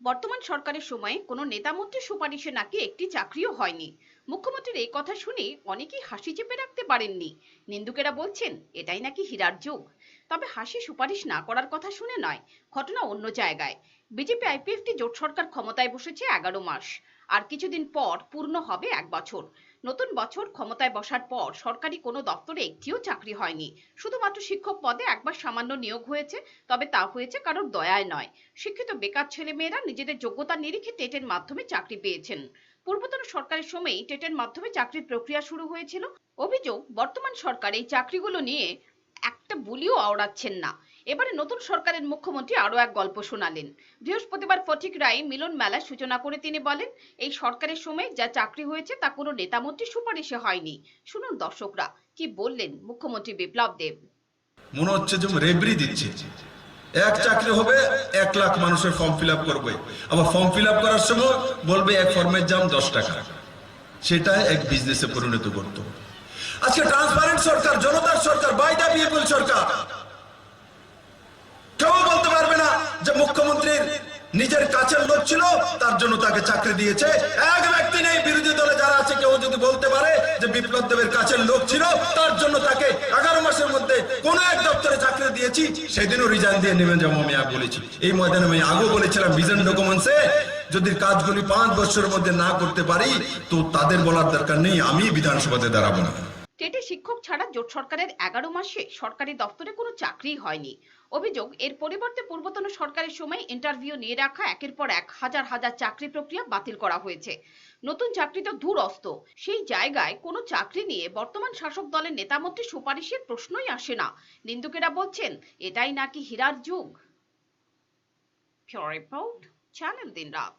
বর্তমান সরকারের সময়ে কোনো নেতামন্ত্রীর সুপারিশে নাকি একটি চাকরিও হয়নি। মুখ্যমন্ত্রীর এই কথা শুনে অনেকেই হাসি চেপে রাখতে পারেননি। নিন্দুকেরা বলছেন, এটাই নাকি হীরার যুগ। তবে হাসি সুপারিশ না করার কথা শুনে নয়, ঘটনা অন্য জায়গায়। বিজেপি আইপিএফটি জোট সরকার ক্ষমতায় বসেছে এগারো মাস। আর কিছুদিন পর পূর্ণ হবে এক বছর। নতুন বছর ক্ষমতায় বসার পর সরকারি কোনো দপ্তরে একটিও চাকরি হয়নি। শুধুমাত্র শিক্ষক পদে একবার সামান্য নিয়োগ হয়েছে, তবে তা হয়েছে কারোর দয়ায় নয়। শিক্ষিত বেকার ছেলেমেয়েরা নিজেদের যোগ্যতা নিরিখে টেটের মাধ্যমে চাকরি পেয়েছেন। পূর্বতন সরকারের সময়ই টেটের মাধ্যমে চাকরির প্রক্রিয়া শুরু হয়েছিল। অভিযোগ, বর্তমান সরকার এই চাকরিগুলো নিয়ে একটা বুলিও আওড়াচ্ছেন না। এবারে নতুন সরকারের মুখ্যমন্ত্রী আরও এক গল্প শোনালেন। বৃহস্পতিবার ফটিক রায় মিলন মেলার সূচনা করে তিনি বলেন, এই সরকারের সময় যা চাকরি হয়েছে তা কোনো নেতামন্ত্রী সুপারিশে হয়নি। শুনুন দর্শকরা, কি বললেন মুখ্যমন্ত্রী বিপ্লব দেব। মনে হচ্ছে যে রেবরি দিচ্ছে। এক চাকরি হবে, এক লাখ মানুষের ফর্ম ফিল আপ করবে। আবার ফর্ম ফিল আপ করার সময় বলবে, এক ফর্মের দাম দশ টাকা। সেটা এক বিজনেসে পরিণত করতো। আজকে ট্রান্সপারেন্ট সরকার, জনতার সরকার বাই দা পিপল সরকার। কেউ বলতে পারবে না যে মুখ্যমন্ত্রীর নিজের কাছের লোক ছিল, তার জন্য তাকে চাকরি দিয়েছে। এক ব্যক্তি নেই, বিরোধী দলে যারা আছে, কেউ যদি বলতে পারে যে বিপ্লব দেবের কাছের লোক ছিল, তার জন্য তাকে এগারো মাসের মধ্যে কোন এক দপ্তরে চাকরি দিয়েছি, সেদিনও রিজাইন দিয়ে নেবেন যাব আমি আগে বলেছি। এই ময়দানে আমি আগেও বলেছিলাম ভিজন ডকুমেন্টসে যদি কাজগুলি পাঁচ বছরের মধ্যে না করতে পারি, তো তাদের বলার দরকার নেই, আমি বিধানসভাতে দাঁড়াবো না। টেটে শিক্ষক ছাড়া জোট সরকারের এগারো মাসে সরকারি দপ্তরে কোনো চাকরি হয়নি। অভিযোগ, এর পরিবর্তে পূর্বতন সরকারের সময় ইন্টারভিউ নিয়ে রাখা একের পর এক হাজার হাজার চাকরি প্রক্রিয়া বাতিল করা হয়েছে। নতুন চাকরি তো দূরস্থ সেই জায়গায় কোনো চাকরি নিয়ে বর্তমান শাসক দলের নেতামন্ত্রী সুপারিশের প্রশ্নই আসে না। নিন্দুকেরা বলছেন, এটাই নাকি হীরার যুগ। রিপোর্ট, চ্যানেল দিন রাত